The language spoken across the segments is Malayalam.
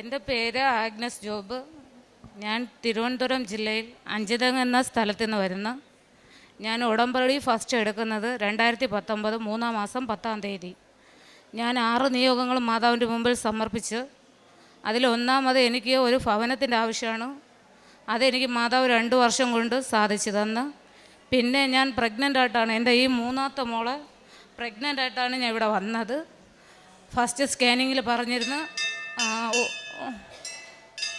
എന്റെ പേര് ആഗ്നസ് ജോബ്. ഞാൻ തിരുവനന്തപുരം ജില്ലയിൽ അഞ്ചിതങ് എന്ന സ്ഥലത്തു നിന്ന് വരുന്നു. ഞാൻ ഉടമ്പടി ഫസ്റ്റ് എടുക്കുന്നത് രണ്ടായിരത്തി പത്തൊമ്പത് മൂന്നാം മാസം പത്താം തീയതി. ഞാൻ ആറ് നിയോഗങ്ങൾ മാതാവിന്റെ മുമ്പിൽ സമർപ്പിച്ച് അതിലൊന്നാമത് എനിക്ക് ഒരു ഭവനത്തിന്റെ ആവശ്യമാണ്. അതെനിക്ക് മാതാവ് രണ്ട് വർഷം കൊണ്ട് സാധിച്ചു തന്ന്. പിന്നെ ഞാൻ പ്രഗ്നന്റ് ആയിട്ടാണ് എന്റെ ഈ മൂന്നാമത്തെ മോൾ പ്രഗ്നന്റ് ആയിട്ടാണ് ഞാൻ ഇവിടെ വന്നത്. ഫസ്റ്റ് സ്കാനിങ്ങിൽ പറഞ്ഞിരുന്നു.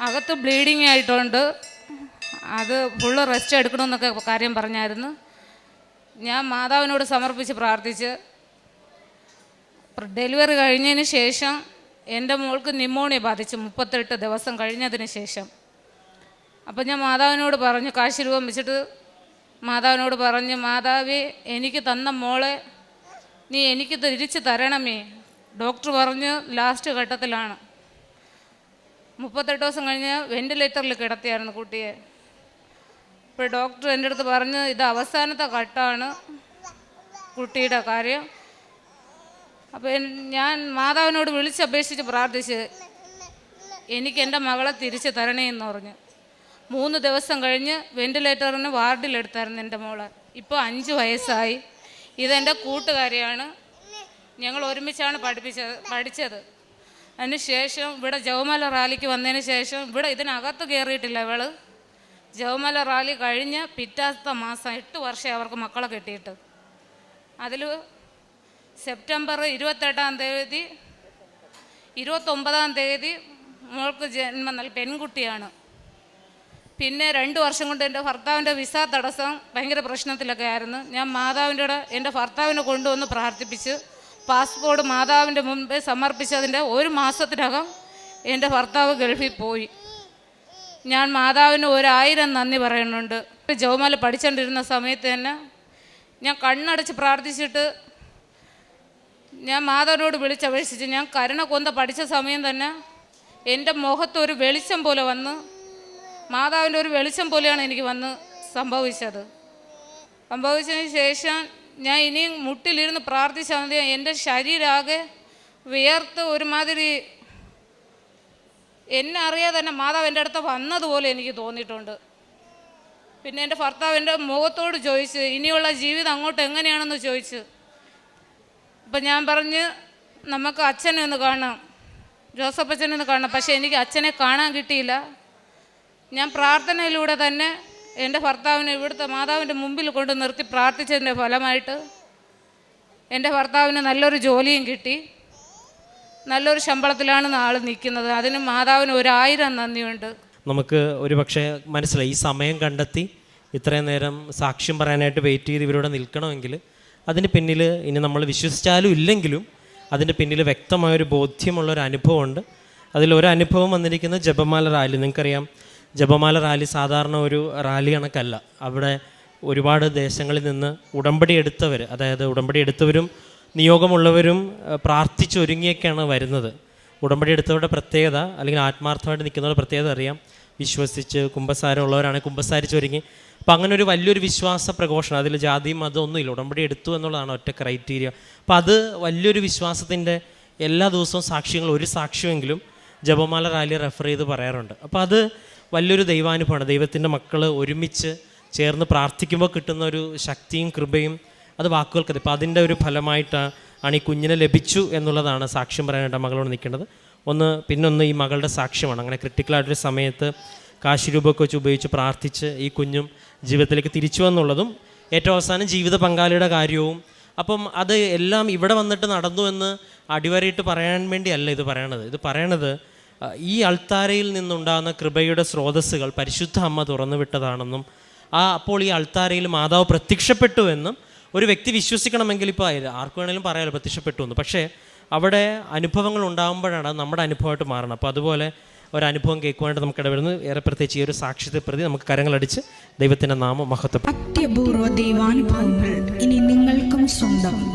അകത്ത് ബ്ലീഡിങ് ആയിട്ടുണ്ട്. അത് ഫുള്ള് റെസ്റ്റ് എടുക്കണമെന്നൊക്കെ കാര്യം പറഞ്ഞായിരുന്നു. ഞാൻ മാതാവിനോട് സമർപ്പിച്ച് പ്രാർത്ഥിച്ച്. ഡെലിവറി കഴിഞ്ഞതിന് ശേഷം എന്റെ മോൾക്ക് നിമോണിയ ബാധിച്ചു. മുപ്പത്തെട്ട് ദിവസം കഴിഞ്ഞതിന് ശേഷം. അപ്പം ഞാൻ മാതാവിനോട് പറഞ്ഞു കാശ് രൂപം വെച്ചിട്ട് മാതാവിനോട് പറഞ്ഞു മാതാവേ എനിക്ക് തന്ന മോളെ നീ എനിക്ക് തിരിച്ച് തരണമേ. ഡോക്ടർ പറഞ്ഞു ലാസ്റ്റ് ഘട്ടത്തിലാണ്. മുപ്പത്തെട്ട് ദിവസം കഴിഞ്ഞ് വെന്റിലേറ്ററിൽ കിടത്തിയായിരുന്നു കുട്ടിയെ. ഇപ്പോൾ ഡോക്ടർ എന്റെ അടുത്ത് പറഞ്ഞ് ഇത് അവസാനത്തെ ഘട്ടമാണ് കുട്ടിയുടെ കാര്യം. അപ്പോൾ ഞാൻ മാതാവിനോട് വിളിച്ചപേക്ഷിച്ച് പ്രാർത്ഥിച്ച് എനിക്ക് എന്റെ മകളെ തിരിച്ച് തരണേ എന്ന് പറഞ്ഞു. മൂന്ന് ദിവസം കഴിഞ്ഞ് വെന്റിലേറ്ററിന് വാർഡിലെടുത്തായിരുന്നു എന്റെ മോളെ. ഇപ്പോൾ അഞ്ച് വയസ്സായി. ഇതെന്റെ കൂട്ടുകാരിയാണ്. ഞങ്ങൾ ഒരുമിച്ചാണ് പഠിപ്പിച്ചത് പഠിച്ചത്. അതിന് ശേഷം ഇവിടെ ജവമല റാലിക്ക് വന്നതിന് ശേഷം ഇവിടെ ഇതിനകത്ത് കയറിയിട്ടില്ല ഇവൾ. ജവമല റാലി കഴിഞ്ഞ് പിറ്റാത്ത മാസം എട്ട് വർഷം അവർക്ക് മക്കളെ കിട്ടിയിട്ട്. അതിൽ സെപ്റ്റംബർ ഇരുപത്തെട്ടാം തീയതി ഇരുപത്തൊമ്പതാം തീയതി മോൾക്ക് ജന്മം നൽകി പെൺകുട്ടിയാണ്. പിന്നെ രണ്ട് വർഷം കൊണ്ട് എന്റെ ഭർത്താവിന്റെ വിസ തടസ്സം ഭയങ്കര പ്രശ്നത്തിലൊക്കെ ആയിരുന്നു. ഞാൻ മാതാവിന്റെ കൂടെ എന്റെ ഭർത്താവിനെ കൊണ്ടുവന്ന് പ്രാർത്ഥിപ്പിച്ച് പാസ്പോർട്ട് മാതാവിന്റെ മുമ്പേ സമർപ്പിച്ചതിന്റെ ഒരു മാസത്തിനകം എന്റെ ഭർത്താവ് ഗൾഫിൽ പോയി. ഞാൻ മാതാവിന് ഒരായിരം നന്ദി പറയുന്നുണ്ട്. ജവമാല പഠിച്ചുകൊണ്ടിരുന്ന സമയത്ത് തന്നെ ഞാൻ കണ്ണടച്ച് പ്രാർത്ഥിച്ചിട്ട് ഞാൻ മാതാവിനോട് വിളിച്ചപേക്ഷിച്ച് ഞാൻ കരുണ കൊന്ത പഠിച്ച സമയം തന്നെ എന്റെ മുഖത്ത് ഒരു വെളിച്ചം പോലെ വന്ന് മാതാവിന്റെ ഒരു വെളിച്ചം പോലെയാണ് എനിക്ക് വന്ന് സംഭവിച്ചത്. സംഭവിച്ചതിന് ശേഷം ഞാൻ ഇനിയും മുട്ടിലിരുന്ന് പ്രാർത്ഥിച്ചാൽ മതി. എന്റെ ശരീരാകെ വിയർത്ത് ഒരുമാതിരി എന്നെ അറിയാതെ തന്നെ മാതാവ് എന്റെ അടുത്ത് വന്നതുപോലെ എനിക്ക് തോന്നിയിട്ടുണ്ട്. പിന്നെ എന്റെ ഭർത്താവ് എന്റെ മുഖത്തോട് ചോദിച്ച് ഇനിയുള്ള ജീവിതം അങ്ങോട്ട് എങ്ങനെയാണെന്ന് ചോദിച്ച്. അപ്പം ഞാൻ പറഞ്ഞ് നമുക്ക് അച്ഛനെ ഒന്ന് കാണാം. ജോസഫ് അച്ഛനെ ഒന്ന് കാണാം. പക്ഷേ എനിക്ക് അച്ഛനെ കാണാൻ കിട്ടിയില്ല. ഞാൻ പ്രാർത്ഥനയിലൂടെ തന്നെ എന്റെ ഭർത്താവിനെ ഇവിടുത്തെ മാതാവിന്റെ മുമ്പിൽ കൊണ്ട് നിർത്തി പ്രാർത്ഥിച്ചതിന്റെ ഫലമായിട്ട് എന്റെ ഭർത്താവിന് നല്ലൊരു ജോലിയും കിട്ടി. നല്ലൊരു ശമ്പളത്തിലാണ് ആൾ നിൽക്കുന്നത്. അതിന് മാതാവിന് ഒരായിരം നന്ദിയുണ്ട്. നമുക്ക് ഒരു പക്ഷേ മനസ്സിലായി ഈ സമയം കണ്ടെത്തി ഇത്രയും നേരം സാക്ഷ്യം പറയാനായിട്ട് വെയിറ്റ് ചെയ്ത് ഇവരോട് നിൽക്കണമെങ്കിൽ അതിന് പിന്നിൽ ഇനി നമ്മൾ വിശ്വസിച്ചാലും ഇല്ലെങ്കിലും അതിന്റെ പിന്നിൽ വ്യക്തമായൊരു ബോധ്യമുള്ള ഒരു അനുഭവമുണ്ട് അതിലൊരു അനുഭവം വന്നിരിക്കുന്നത് ജപമാല റാലി. നിങ്ങൾക്കറിയാം ജപമാല റാലി സാധാരണ ഒരു റാലി കണക്കല്ല. അവിടെ ഒരുപാട് ദേശങ്ങളിൽ നിന്ന് ഉടമ്പടി എടുത്തവർ അതായത് ഉടമ്പടി എടുത്തവരും നിയോഗമുള്ളവരും പ്രാർത്ഥിച്ചൊരുങ്ങിയൊക്കെയാണ് വരുന്നത്. ഉടമ്പടി എടുത്തവരുടെ പ്രത്യേകത അല്ലെങ്കിൽ ആത്മാർത്ഥമായിട്ട് നിൽക്കുന്നവരുടെ പ്രത്യേകത അറിയാം. വിശ്വസിച്ച് കുമ്പസാരമുള്ളവരാണ് ഉള്ളവരാണ് കുമ്പസാരിച്ച് ഒരുങ്ങി. അപ്പം അങ്ങനെ ഒരു വലിയൊരു വിശ്വാസ പ്രഘോഷണം അതിൽ ജാതിയും മതം ഒന്നുമില്ല. ഉടമ്പടി എടുത്തു എന്നുള്ളതാണ് ഒറ്റ ക്രൈറ്റീരിയ. അപ്പം അത് വലിയൊരു വിശ്വാസത്തിന്റെ എല്ലാ ദിവസവും സാക്ഷ്യങ്ങൾ ഒരു സാക്ഷ്യമെങ്കിലും ജപമാല റാലി റെഫർ ചെയ്ത് പറയാറുണ്ട്. അപ്പോൾ അത് വലിയൊരു ദൈവാനുഭവമാണ്. ദൈവത്തിന്റെ മക്കൾ ഒരുമിച്ച് ചേർന്ന് പ്രാർത്ഥിക്കുമ്പോൾ കിട്ടുന്ന ഒരു ശക്തിയും കൃപയും അത് വാക്കുകൾക്കത്. ഇപ്പോൾ അതിന്റെ ഒരു ഫലമായിട്ടാണ് ആണ് ഈ കുഞ്ഞിനെ ലഭിച്ചു എന്നുള്ളതാണ് സാക്ഷ്യം പറയാനായിട്ട് മകളോട് നിൽക്കേണ്ടത്. ഒന്ന് പിന്നൊന്ന് ഈ മകളുടെ സാക്ഷ്യമാണ്. അങ്ങനെ ക്രിട്ടിക്കലായിട്ടൊരു സമയത്ത് കാശ് രൂപമൊക്കെ വെച്ച് ഉപയോഗിച്ച് പ്രാർത്ഥിച്ച് ഈ കുഞ്ഞും ജീവിതത്തിലേക്ക് തിരിച്ചു വന്നുള്ളതും ഏറ്റവും അവസാനം ജീവിത പങ്കാളിയുടെ കാര്യവും. അപ്പം അത് എല്ലാം ഇവിടെ വന്നിട്ട് നടന്നു എന്ന് അടിവരയിട്ട് പറയാൻ വേണ്ടിയല്ല ഇത് പറയണത്. ഇത് പറയണത് ഈ അൾത്താരയിൽ നിന്നുണ്ടാകുന്ന കൃപയുടെ സ്രോതസ്സുകൾ പരിശുദ്ധ അമ്മ തുറന്നു വിട്ടതാണെന്നും ആ അപ്പോൾ ഈ അൾത്താരയിൽ മാതാവ് പ്രത്യക്ഷപ്പെട്ടു എന്നും ഒരു വ്യക്തി വിശ്വസിക്കണമെങ്കിൽ ഇപ്പോൾ ആർക്ക് വേണമെങ്കിലും പറയാമല്ലോ പ്രത്യക്ഷപ്പെട്ടു എന്ന്. പക്ഷേ അവിടെ അനുഭവങ്ങൾ ഉണ്ടാകുമ്പോഴാണ് നമ്മുടെ അനുഭവമായിട്ട് മാറണം. അപ്പോൾ അതുപോലെ ഒരു അനുഭവം കേൾക്കുവാനായിട്ട് നമുക്ക് ഇടവരുന്നു. ഏറെ പ്രത്യേകിച്ച് ഈ ഒരു സാക്ഷ്യത്തെ പ്രതി നമുക്ക് കരങ്ങളടിച്ച് ദൈവത്തിന്റെ നാമം മഹത്വം അത്യപൂർവ ദൈവാനുഭവങ്ങൾ ഇനി നിങ്ങൾക്കും സ്വന്തം.